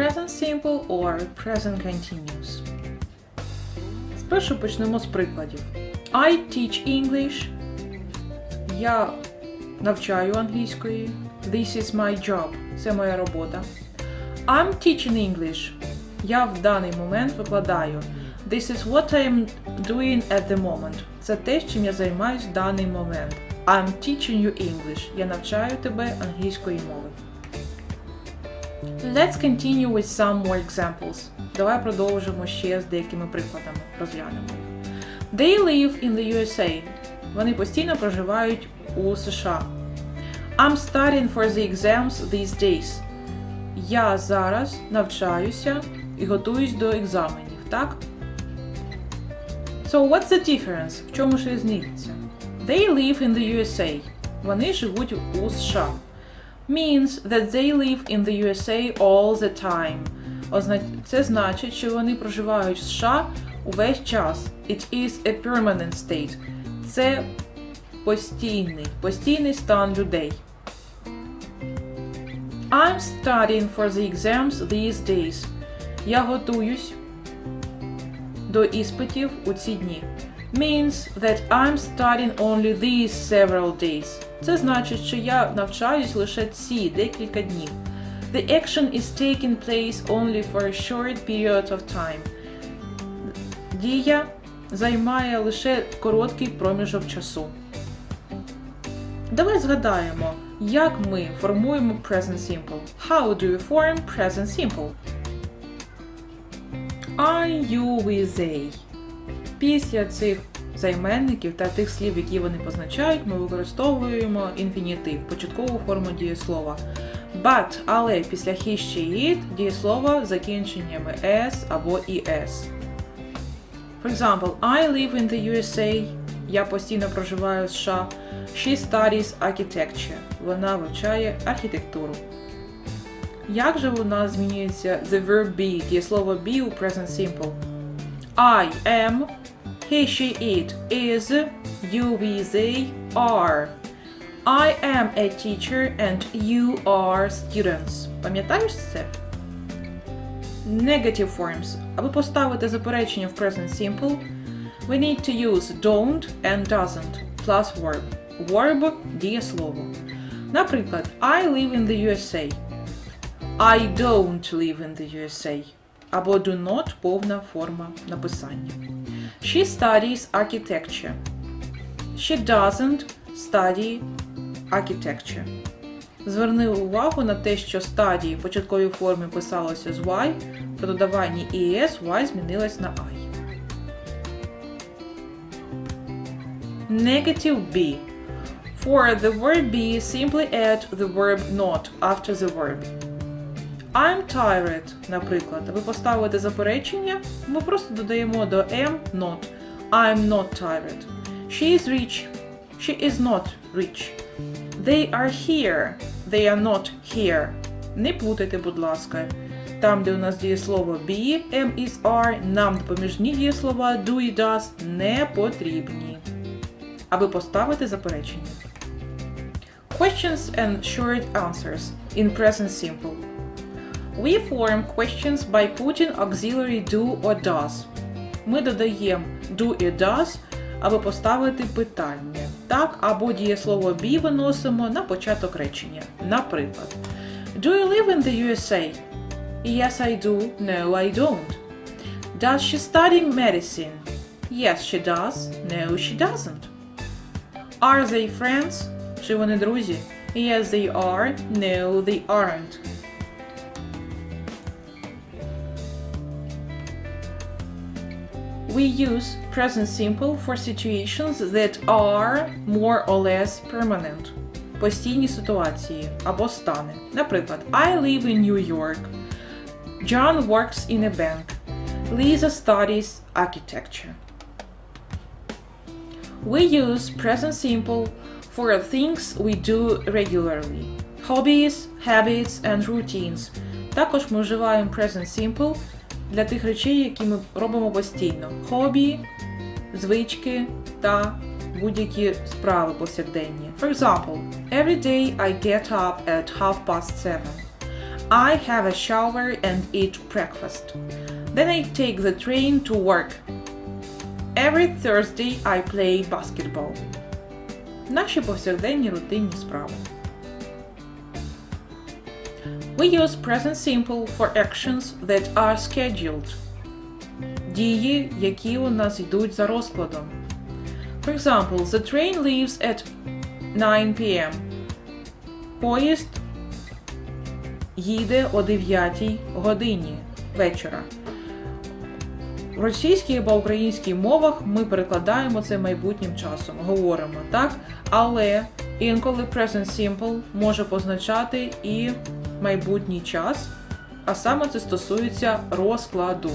present simple or present continuous. Спершу почнемо з прикладів. I teach English. Я навчаю англійської. This is my job. Це моя робота. I'm teaching English. Я в даний момент викладаю. This is what I'm doing at the moment. Це те, чим я займаюсь в даний момент. I'm teaching you English. Я навчаю тебе англійської мови. Let's continue with some more examples. Давай продовжимо ще з деякими прикладами. Розглянемо. They live in the USA. Вони постійно проживають у США. I'm studying for the exams these days. Я зараз навчаюся і готуюсь до екзаменів, так? So what's the difference? В чому ж різниця? They live in the USA. Вони живуть у США. Means that they live in the USA all the time. Це значить, що вони проживають в США увесь час. It is a permanent state. Це постійний, постійний стан людей. I'm studying for the exams these days. Я готуюсь до іспитів у ці дні. Means that I'm studying only these several days. Це значить, що я навчаюсь лише ці декілька днів. The action is taking place only for a short period of time. Дія займає лише короткий проміжок часу. Давай згадаємо, як ми формуємо present simple. How do you form present simple? I, you, we, they. Після цих займенників та тих слів, які вони позначають, ми використовуємо інфінітив, початкову форму дієслова. But, але після he, she, it дієслова з закінченнями s або es. For example, I live in the USA. Я постійно проживаю в США. She studies architecture. Вона вивчає архітектуру. Як же у нас змінюється the verb be, дієслово be у present simple? I am, he, she, it is, you, we, they are. I am a teacher and you are students. Пам'ятаєш це? Negative forms. Аби поставити заперечення в present simple, we need to use don't and doesn't plus verb. Verb – дієслово. Наприклад, I live in the USA. I don't live in the USA. Або do not – повна форма написання. She studies architecture. She doesn't study architecture. Зверни увагу на те, що стадії в початковій формі писалося з Y, при додаванні ES Y змінилась на I. Negative B. For the word be, simply add the verb not after the verb. I'm tired, наприклад. Аби поставити заперечення, ми просто додаємо до am not. I'm not tired. She is rich. She is not rich. They are here. They are not here. Не плутайте, будь ласка. Там, де у нас дієслово be, am is are, нам допоміжні дієслова do і does не потрібні. Аби поставити заперечення. Questions and short answers in present simple. We form questions by putting auxiliary do or does. Ми додаємо do і does, аби поставити питання. Так, або дієслово be виносимо на початок речення. Наприклад, Do you live in the USA? Yes, I do. No, I don't. Does she study medicine? Yes, she does. No, she doesn't. Are they friends? Чи вони друзі? Yes, they are. No, they aren't. We use present simple for situations that are more or less permanent. Постійні ситуації або стани. Наприклад, I live in New York. John works in a bank. Lisa studies architecture. We use present simple for things we do regularly. Hobbies, habits and routines. Також ми вживаємо present simple для тих речей, які ми робимо постійно: хобі, звички та будь-які справи повсякденні. For example, every day I get up at half past seven. I have a shower and eat breakfast. Then I take the train to work. Every Thursday I play basketball. Наші повсякденні рутинні справи. We use present simple for actions that are scheduled. Дії, які у нас йдуть за розкладом. For example, the train leaves at 9 p.m. Поїзд їде о 9 годині вечора. В російській або українській мовах ми перекладаємо це майбутнім часом, говоримо так, але інколи present simple може позначати і майбутній час, а саме це стосується розкладу.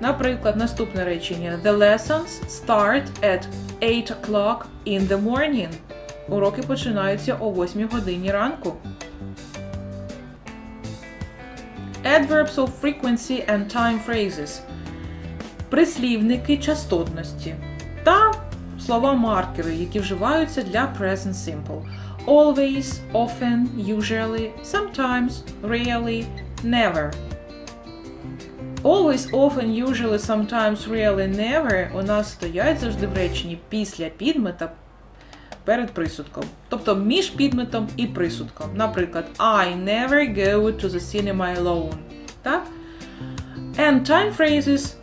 Наприклад, наступне речення: The lessons start at 8 o'clock in the morning. Уроки починаються о 8 годині ранку. Adverbs of frequency and time phrases. Прислівники частотності та слова-маркери, які вживаються для present simple. Always, often, usually, sometimes, rarely, never. Always, often, usually, sometimes, rarely, never у нас стоять завжди в реченні після підмета перед присудком. Тобто між підметом і присудком. Наприклад, I never go to the cinema alone. Так? And time phrases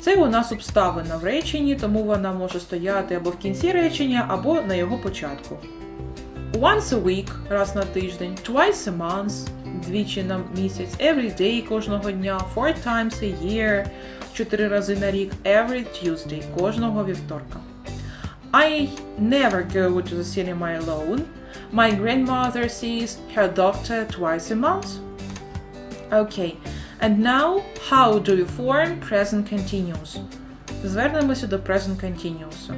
це у нас обставина в реченні, тому вона може стояти або в кінці речення, або на його початку. Once a week раз на тиждень, twice a month двічі на місяць, every day кожного дня, four times a year чотири рази на рік, every Tuesday кожного вівторка. I never go to the cinema alone. My grandmother sees her doctor twice a month. Okay. And now, how do you form present continuous? Звернемося до present continuous.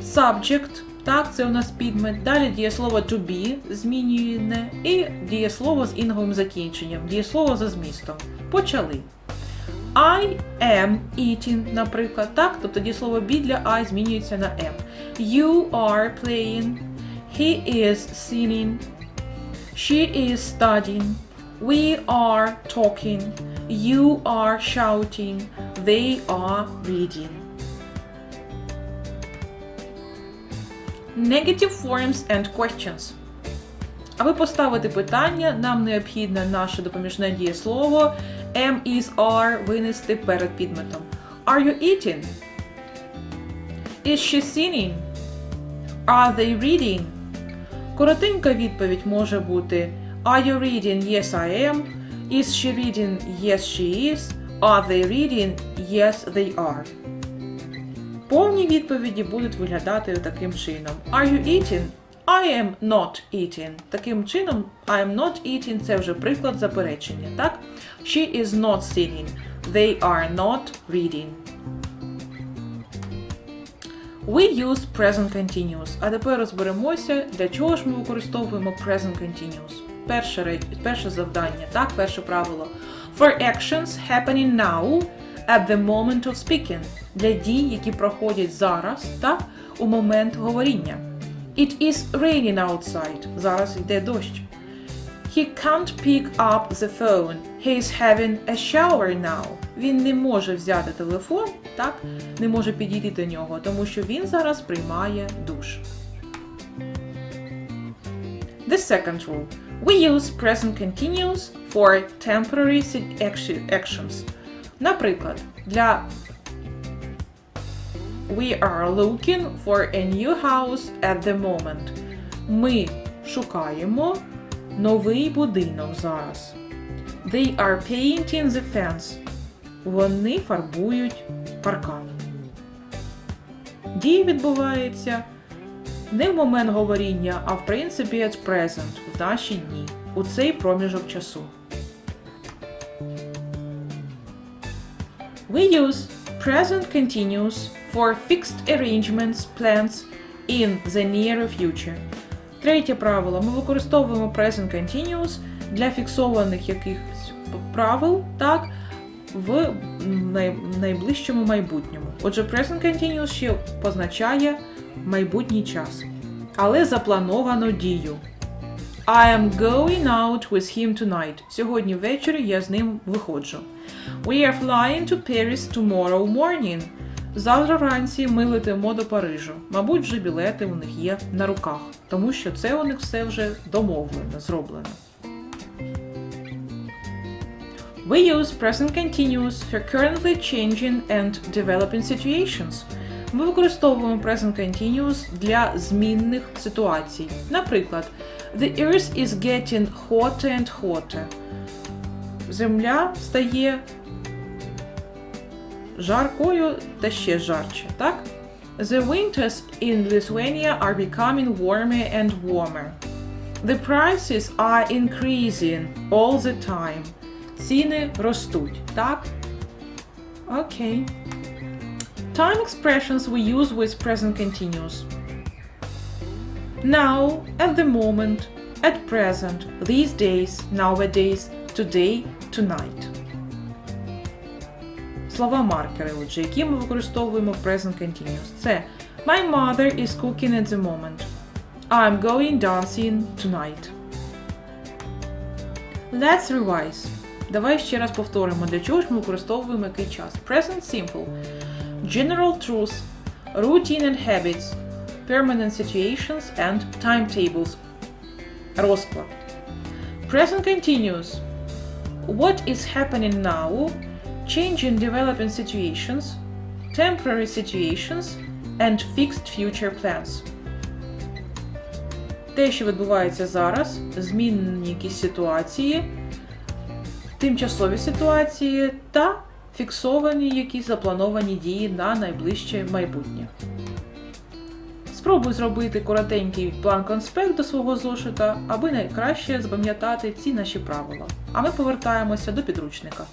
Subject, так, це у нас підмет. Далі дієслово to be змінює і дієслово з інговим закінченням, дієслово за змістом. Почали. I am eating, наприклад, так, тобто дієслово be для I змінюється на am. You are playing. He is singing. She is studying. We are talking. You are shouting. They are reading. Negative forms and questions. Аби поставити питання, нам необхідне наше допоміжне дієслово am, is, are винести перед підметом. Are you eating? Is she singing? Are they reading? Коротенька відповідь може бути Are you reading? Yes, I am. Is she reading? Yes, she is. Are they reading? Yes, they are. Повні відповіді будуть виглядати таким чином. Are you eating? I am not eating. Таким чином, I am not eating це вже приклад заперечення, так? She is not singing. They are not reading. We use present continuous. А тепер розберемося, для чого ж ми використовуємо present continuous. Перше, перше завдання, так, перше правило. For actions happening now at the moment of speaking. Для дій, які проходять зараз, так, у момент говоріння. It is raining outside. Зараз йде дощ. He can't pick up the phone. He is having a shower now. Він не може взяти телефон, так? Не може підійти до нього, тому що він зараз приймає душ. The second rule. We use present continuous for temporary actions. Наприклад, для We are looking for a new house at the moment. Ми шукаємо новий будинок зараз. They are painting the fence. Вони фарбують паркан. Дія відбувається не в момент говоріння, а в принципі at present, в наші дні, у цей проміжок часу. We use present continuous for fixed arrangements plans in the near future. Третє правило. Ми використовуємо present continuous для фіксованих якихось правил, так, в найближчому майбутньому. Отже, present continuous ще позначає майбутній час, але заплановано дію. I am going out with him tonight. Сьогодні ввечері я з ним виходжу. We are flying to Paris tomorrow morning. Завтра вранці ми летимо до Парижу. Мабуть, вже білети у них є на руках, тому що це у них все вже домовлено, зроблено. We use present continuous for currently changing and developing situations. Ми використовуємо present continuous для змінних ситуацій. Наприклад, The earth is getting hotter and hotter. Земля стає жаркою та ще жарче, так? The winters in Lithuania are becoming warmer and warmer. The prices are increasing all the time. Ціни ростуть, так? Окей. Time expressions we use with present continuous. Now, at the moment, at present, these days, nowadays, today, tonight. Слова маркери, отже, які ми використовуємо в present continuous. Це My mother is cooking at the moment. I'm going dancing tonight. Let's revise. Давай ще раз повторимо, для чого ж ми використовуємо який час. Present simple. General truths, routine and habits, permanent situations and timetables. Розклад. Present continuous. What is happening now, changing developing situations, temporary situations, and fixed future plans. Те, що відбувається зараз, змінені якісь ситуації, тимчасові ситуації та фіксовані якісь заплановані дії на найближче майбутнє. Спробуй зробити коротенький план конспект до свого зошита, аби найкраще запам'ятати ці наші правила. А ми повертаємося до підручника.